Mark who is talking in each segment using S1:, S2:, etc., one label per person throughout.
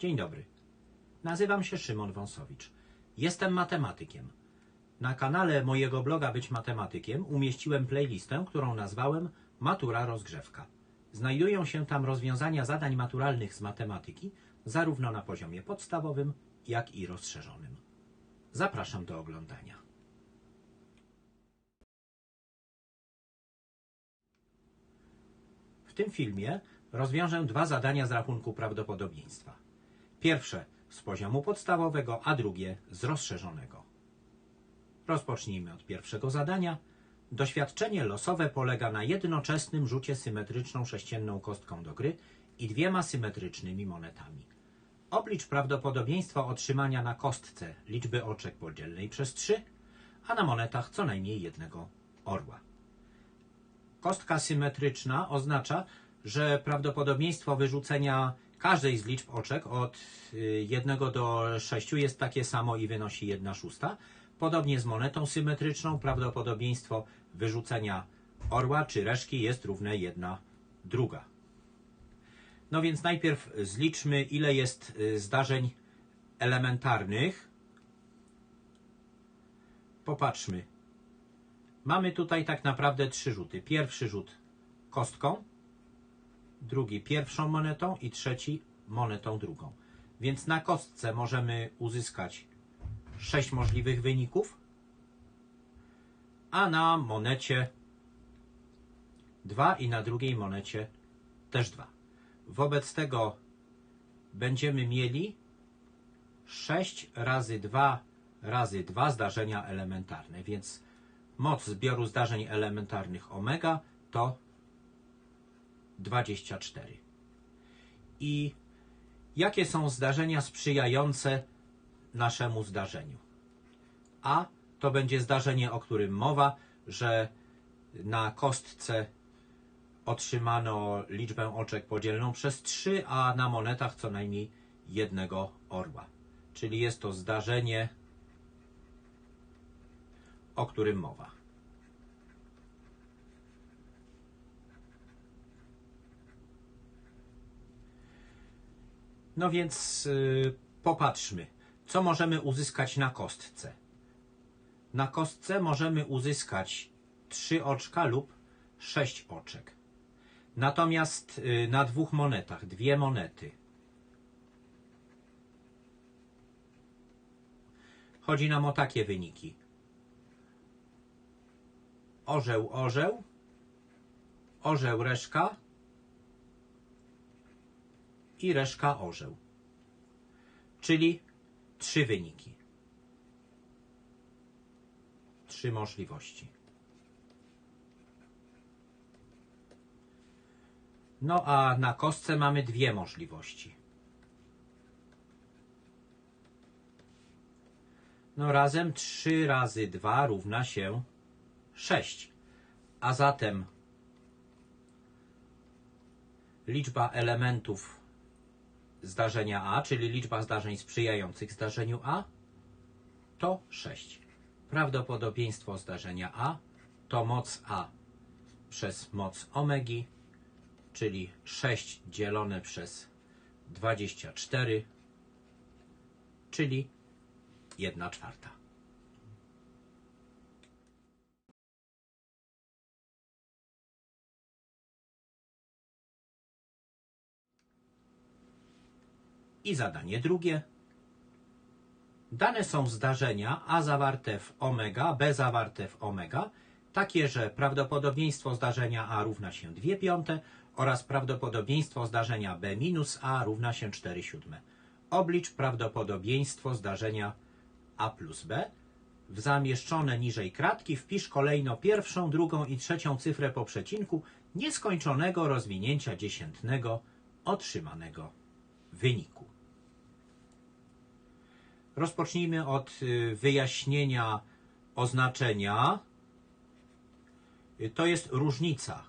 S1: Dzień dobry. Nazywam się Szymon Wąsowicz. Jestem matematykiem. Na kanale mojego bloga Być Matematykiem umieściłem playlistę, którą nazwałem Matura Rozgrzewka. Znajdują się tam rozwiązania zadań maturalnych z matematyki, zarówno na poziomie podstawowym, jak i rozszerzonym. Zapraszam do oglądania. W tym filmie rozwiążę dwa zadania z rachunku prawdopodobieństwa. Pierwsze z poziomu podstawowego, a drugie z rozszerzonego. Rozpocznijmy od pierwszego zadania. Doświadczenie losowe polega na jednoczesnym rzucie symetryczną sześcienną kostką do gry i dwiema symetrycznymi monetami. Oblicz prawdopodobieństwo otrzymania na kostce liczby oczek podzielnej przez 3, a na monetach co najmniej jednego orła. Kostka symetryczna oznacza, że prawdopodobieństwo wyrzucenia każdej z liczb oczek od 1 do 6 jest takie samo i wynosi 1 szósta. Podobnie z monetą symetryczną prawdopodobieństwo wyrzucenia orła czy reszki jest równe 1 druga. No więc najpierw zliczmy ile jest y, zdarzeń elementarnych. Popatrzmy. Mamy tutaj tak naprawdę trzy rzuty. Pierwszy rzut kostką, drugi pierwszą monetą i trzeci monetą drugą. Więc na kostce możemy uzyskać 6 możliwych wyników, a na monecie 2 i na drugiej monecie też 2. Wobec tego będziemy mieli 6 razy 2 razy 2 zdarzenia elementarne, więc moc zbioru zdarzeń elementarnych omega to 24. I jakie są zdarzenia sprzyjające naszemu zdarzeniu? A to będzie zdarzenie, o którym mowa, że na kostce otrzymano liczbę oczek podzielną przez 3, a na monetach co najmniej jednego orła. Czyli jest to zdarzenie, o którym mowa. No więc yy, popatrzmy, co możemy uzyskać na kostce. Na kostce możemy uzyskać 3 oczka lub 6 oczek. Natomiast y, na dwóch monetach, dwie monety. Chodzi nam o takie wyniki. Orzeł, orzeł, orzeł, reszka i reszka, orzeł. Czyli trzy wyniki. Trzy możliwości. No a na kostce mamy dwie możliwości. No razem 3 razy 2 równa się 6. A zatem liczba elementów zdarzenia A, czyli liczba zdarzeń sprzyjających zdarzeniu A, to 6. Prawdopodobieństwo zdarzenia A to moc A przez moc omegi czyli 6 dzielone przez 24, czyli 1 czwarta. I zadanie drugie. Dane są zdarzenia A zawarte w omega, B zawarte w omega, takie, że prawdopodobieństwo zdarzenia A równa się 2 piąte oraz prawdopodobieństwo zdarzenia B minus A równa się 4 siódme. Oblicz prawdopodobieństwo zdarzenia A plus B. W zamieszczone niżej kratki wpisz kolejno pierwszą, drugą i trzecią cyfrę po przecinku nieskończonego rozwinięcia dziesiętnego otrzymanego wyniku. Rozpocznijmy od y, wyjaśnienia oznaczenia. Y, to jest różnica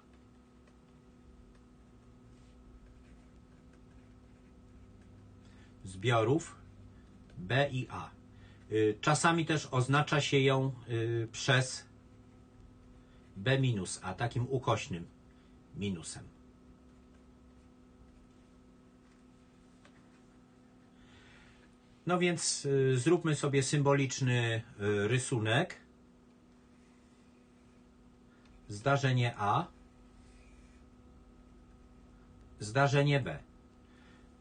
S1: zbiorów B i A. Y, czasami też oznacza się ją przez B minus A, takim ukośnym minusem. No więc y, zróbmy sobie symboliczny y, rysunek. Zdarzenie A. Zdarzenie B.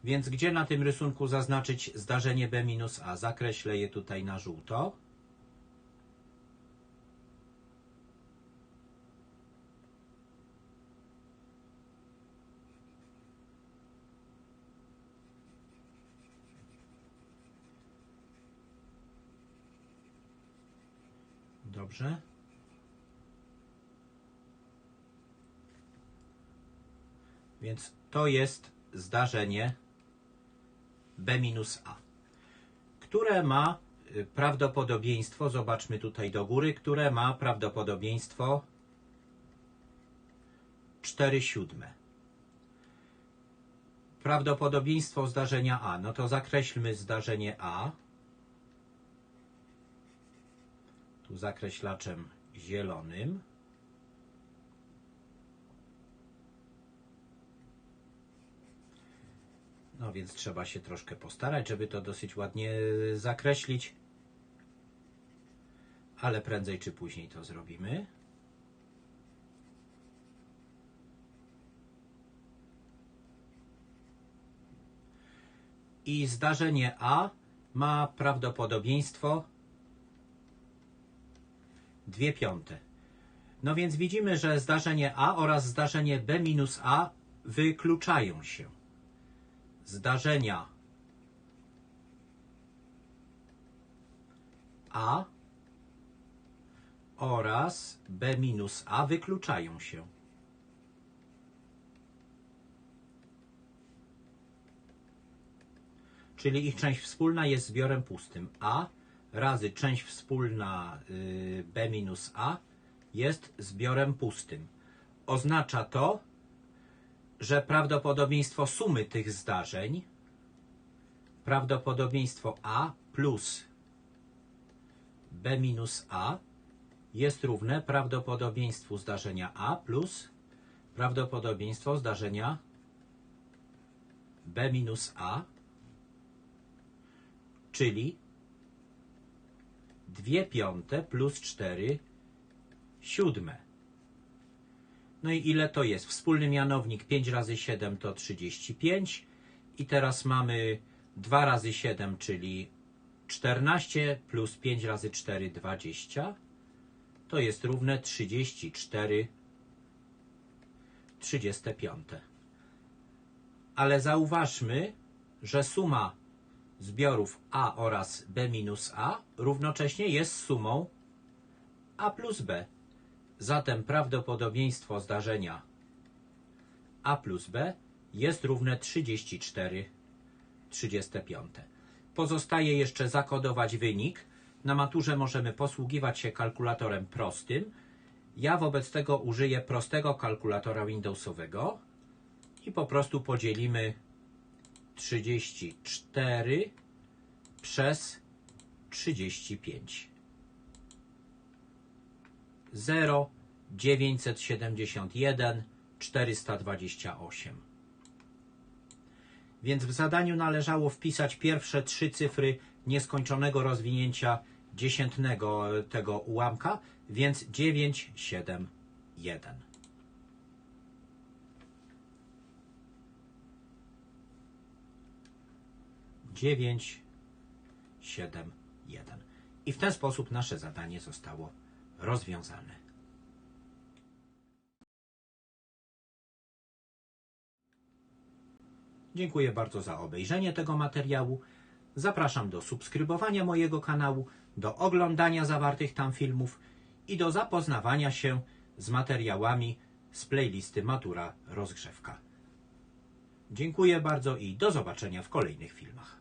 S1: Więc gdzie na tym rysunku zaznaczyć zdarzenie B minus A? Zakreślę je tutaj na żółto. Dobrze. Więc to jest zdarzenie B minus A, które ma y, prawdopodobieństwo, zobaczmy tutaj do góry, które ma prawdopodobieństwo 4 siódme. Prawdopodobieństwo zdarzenia A, no to zakreślmy zdarzenie A. Tu zakreślaczem zielonym. No więc trzeba się troszkę postarać, żeby to dosyć ładnie zakreślić. Ale prędzej czy później to zrobimy. I zdarzenie A ma prawdopodobieństwo 2 piąte. No więc widzimy, że zdarzenie A oraz zdarzenie B minus A wykluczają się. Zdarzenia A oraz B minus A wykluczają się. Czyli ich część wspólna jest zbiorem pustym. A razy część wspólna y, B minus A jest zbiorem pustym. Oznacza to, że prawdopodobieństwo sumy tych zdarzeń, prawdopodobieństwo A plus B minus A jest równe prawdopodobieństwu zdarzenia A plus prawdopodobieństwo zdarzenia B minus A, czyli 2 piąte plus 4 siódme. No i ile to jest? Wspólny mianownik 5 razy 7 to 35. I teraz mamy 2 razy 7, czyli 14 plus 5 razy 4 20. To jest równe 34 35. Ale zauważmy, że suma zbiorów A oraz B minus A równocześnie jest sumą A plus B. Zatem prawdopodobieństwo zdarzenia A plus B jest równe 34 35. Pozostaje jeszcze zakodować wynik. Na maturze możemy posługiwać się kalkulatorem prostym. Ja wobec tego użyję prostego kalkulatora Windowsowego i po prostu podzielimy 34 przez 35. 0 971 428. Więc w zadaniu należało wpisać pierwsze trzy cyfry nieskończonego rozwinięcia dziesiętnego tego ułamka, więc 971. dziewięć, siedem, jeden. I w ten sposób nasze zadanie zostało rozwiązane. Dziękuję bardzo za obejrzenie tego materiału. Zapraszam do subskrybowania mojego kanału, do oglądania zawartych tam filmów i do zapoznawania się z materiałami z playlisty Matura Rozgrzewka. Dziękuję bardzo i do zobaczenia w kolejnych filmach.